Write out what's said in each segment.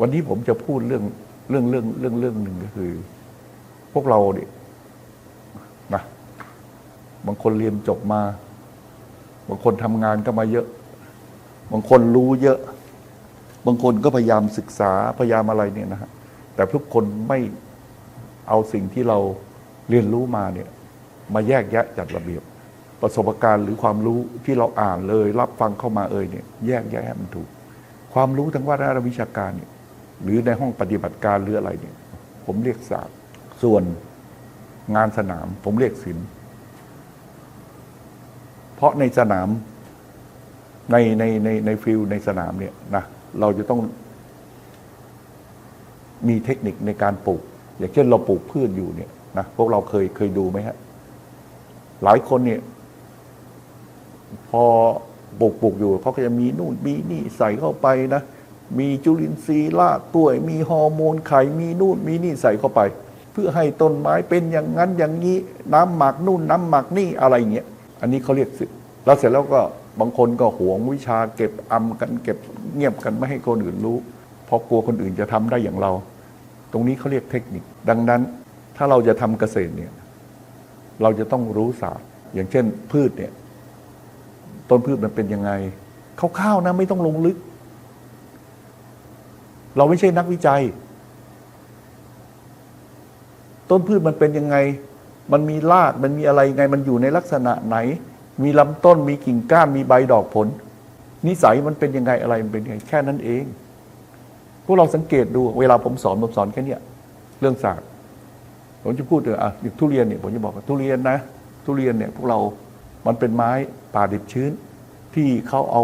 วันนี้ผมจะพูดเรื่องเรื่องเรื่องเรื่องเรื่องหนึ่งก็คือ พวกเราเนี่ยนะบางคนเรียนจบมา บางคนทำงานก็มาเยอะ บางคนรู้เยอะ บางคนก็พยายามศึกษาพยายามอะไรเนี่ยนะฮะแต่ทุกคนไม่เอาสิ่งที่เราเรียนรู้มาเนี่ย มาแยกแยะจัดระเบียบ ประสบการณ์หรือความรู้ที่เราอ่านเลย รับฟังเข้ามาเอ่ยเนี่ย แยกแยะให้มันถูก ความรู้ทางว่าระวิชาการเนี่ย หรือในห้องปฏิบัติการหรืออะไรเนี่ย ผมเรียกศาสตร์ ส่วนงานสนาม ผมเรียกศิลป์เพราะในสนามในในในในฟิลในสนามเนี่ยนะเราจะต้องมีเทคนิคในการปลูก อย่างเช่นเราปลูกพืชอยู่เนี่ยนะพวกเราเคยเคยดูไหมฮะหลายคนเนี่ย พอปลูกปลูกอยู่เขาก็จะมีนู่นมีนี่ใส่เข้าไปนะ มีจุลินทรีย์รากตัวย มีฮอร์โมนไข่มีนู่นมีนี่ใส่เข้าไป เพื่อให้ต้นไม้เป็นอย่างนั้นอย่างนี้น้ำหมักนู่นน้ำหมักนี่อะไรเงี้ยอันนี้เขาเรียกสิแล้วเสร็จแล้วก็บางคนก็หวงวิชาเก็บอำกันเก็บเงียบกันไม่ให้คนอื่นรู้เพราะกลัวคนอื่นจะทำได้อย่างเรา ตรงนี้เขาเรียกเทคนิค ดังนั้นถ้าเราจะทำเกษตรเนี่ย เราจะต้องรู้ศาสตร์ อย่างเช่นพืชเนี่ย ต้นพืชมันเป็นยังไงคร่าวๆนะไม่ต้องลงลึก เราไม่ใช่นักวิจัย ต้นพืชมันเป็นยังไง มันมีรากมันมีอะไรไง มันอยู่ในลักษณะไหน มีลำต้นมีกิ่งก้านมีใบดอกผล นิสัยมันเป็นยังไงอะไรมันเป็นยังไง แค่นั้นเอง พวกเราสังเกตดู เวลาผมสอนผมสอนแค่เนี้ยเรื่องศาสตร์ผมจะพูดถึงอะอย่างทุเรียนเนี่ยผมจะบอกว่าทุเรียนนะ ทุเรียนเนี่ยพวกเรามันเป็นไม้ป่าดิบชื้น ที่เขาเอา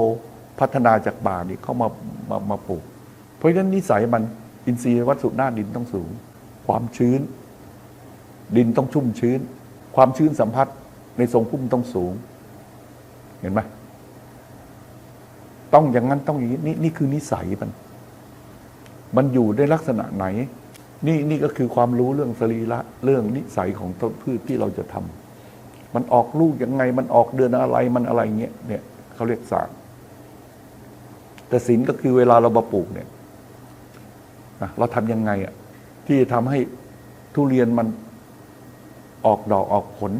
พัฒนาจากป่านี่เข้ามามามาปลูก เพราะฉะนั้นนิสัยมันอินทรีย์วัตถุหน้าดินต้องสูง ความชื้น ดินต้องชุ่มชื้น ความชื้นสัมผัสในทรงพุ่มต้องสูง เห็นไหมต้องอย่างนั้นต้องอย่างนี้นี่นี่คือนิสัยมัน มันอยู่ในลักษณะไหน นี่นี่ก็คือความรู้เรื่องสรีระเรื่องนิสัยของต้นพืชที่เราจะทำมันออกลูกยังไง มันออกเดือนอะไรมันอะไรเงี้ยเนี่ยเขาเรียกศาสตร์แต่ศิลก็คือเวลาเรามาปลูกเนี่ย เราทำยังไงอะ่ะที่จะทำให้ทุเรียนมันออกดอกออกผล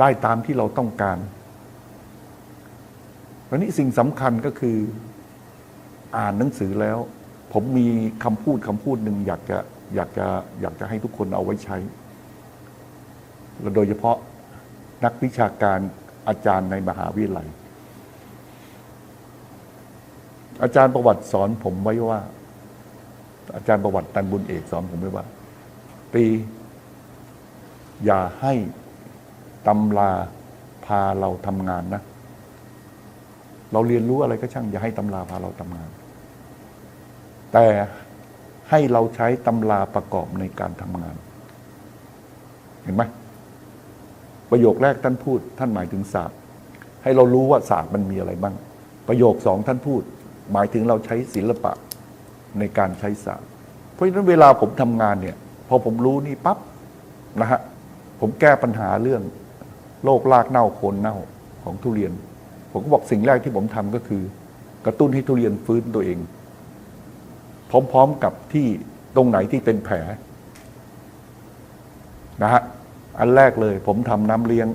ได้ตามที่เราต้องการวันนี้สิ่งสำคัญก็คืออ่านหนังสือแล้ว ผมมีคำพูดคำพูดหนึ่งอยากจะอยากจะอยากจะให้ทุกคนเอาไว้ใช้และโดยเฉพาะนักวิชาการอาจารย์ในมหาวิทยาลัย อาจารย์ประวัติสอนผมไว้ว่า อาจารย์ประวัติตันบุญเอกสอนผมไว้ว่าปีอย่าให้ตำราพาเราทำงานนะ เราเรียนรู้อะไรก็ช่าง อย่าให้ตำราพาเราทำงาน แต่ให้เราใช้ตำราประกอบในการทำงาน เห็นไหมประโยคแรกท่านพูด ท่านหมายถึงศาสตร์ ให้เรารู้ว่าศาสตร์มันมีอะไรบ้าง ประโยคสองท่านพูด หมายถึงเราใช้ศิลปะในการใช้ศาสตร์ เพราะฉะนั้นเวลาผมทำงานเนี่ย พอผมรู้นี่ปั๊บนะฮะผมแก้ปัญหาเรื่องโรครากเน่าโคนเน่าของทุเรียน ผมก็บอกสิ่งแรกที่ผมทำก็คือ กระตุ้นให้ทุเรียนฟื้นตัวเอง พร้อมๆกับที่ตรงไหนที่เป็นแผลนะฮะอันแรกเลย ผมทำน้ำเลี้ยง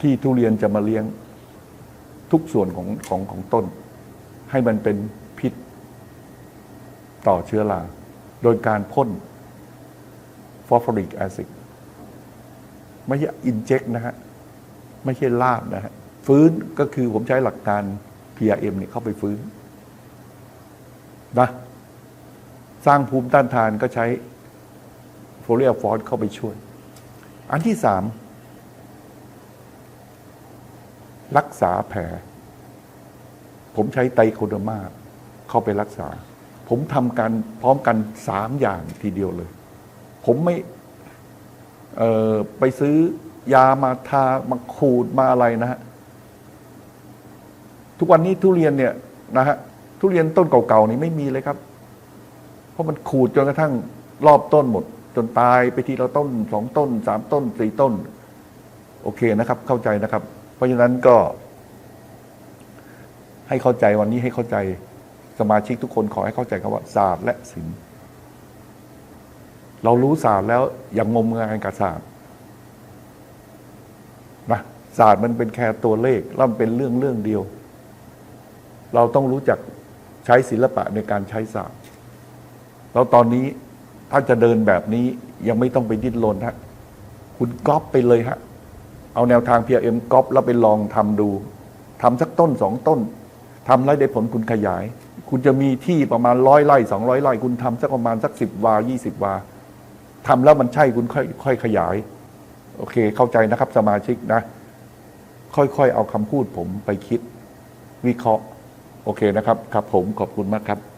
ที่ทุเรียนจะมาเลี้ยง ทุกส่วนของของของต้น ให้มันเป็นพิษต่อเชื้อราโดยการพ่นฟอสฟอริกแอซิดไม่ใช่อินเจกนะฮะ ไม่ใช่ลาดนะฮะ ฟื้นก็คือผมใช้หลักการ PRM เนี่ยเข้าไปฟื้นนะสร้างภูมิต้านทานก็ใช้โฟเรียฟอสเข้าไปช่วย อันที่สาม รักษาแผล ผมใช้ไตรโคเดมาเข้าไปรักษา ผมทำกันพร้อมกันสามอย่างทีเดียวเลย ผมไม่ไปซื้อยามาทามาขูดมาอะไรนะฮะ ทุกวันนี้ทุเรียนเนี่ยนะฮะทุเรียนต้นเก่าๆนี่ไม่มีเลยครับ เพราะมันขูดจนกระทั่งรอบต้นหมด จนตายไปทีละต้นสองต้นสามต้นสี่ต้น โอเคนะครับ เข้าใจนะครับ ราะฉะนั้นก็ให้เข้าใจวันนี้ให้เข้าใจสมาชิกทุกคนขอให้เข้าใจคำว่าศาสตร์และศิลป์เรารู้ศาสตร์แล้วอย่างงมงายกับศาสตร์นะศาสตร์มันเป็นแค่ตัวเลขแล้วมันเป็นเรื่องเรื่องเดียว เราต้องรู้จักใช้ศิลปะในการใช้ศาสตร์แล้วตอนนี้ถ้าจะเดินแบบนี้ยังไม่ต้องไปดิ้นรนฮะ คุณก๊อปไปเลยฮะ เอาแนวทาง PRM ก๊อปแล้วไปลองทำดูทำสักต้นสองต้นทำแล้วได้ผลคุณขยาย คุณจะมีที่ประมาณร้อยไร่สองร้อยไร่คุณทำสักประมาณสักสิบวายี่สิบวาทำแล้วมันใช่คุณค่อยค่อยขยาย โอเค เข้าใจนะครับสมาชิกนะ ค่อยๆเอาคำพูดผมไปคิด วิเคราะห์ โอเคนะครับ ครับผมขอบคุณมากครับ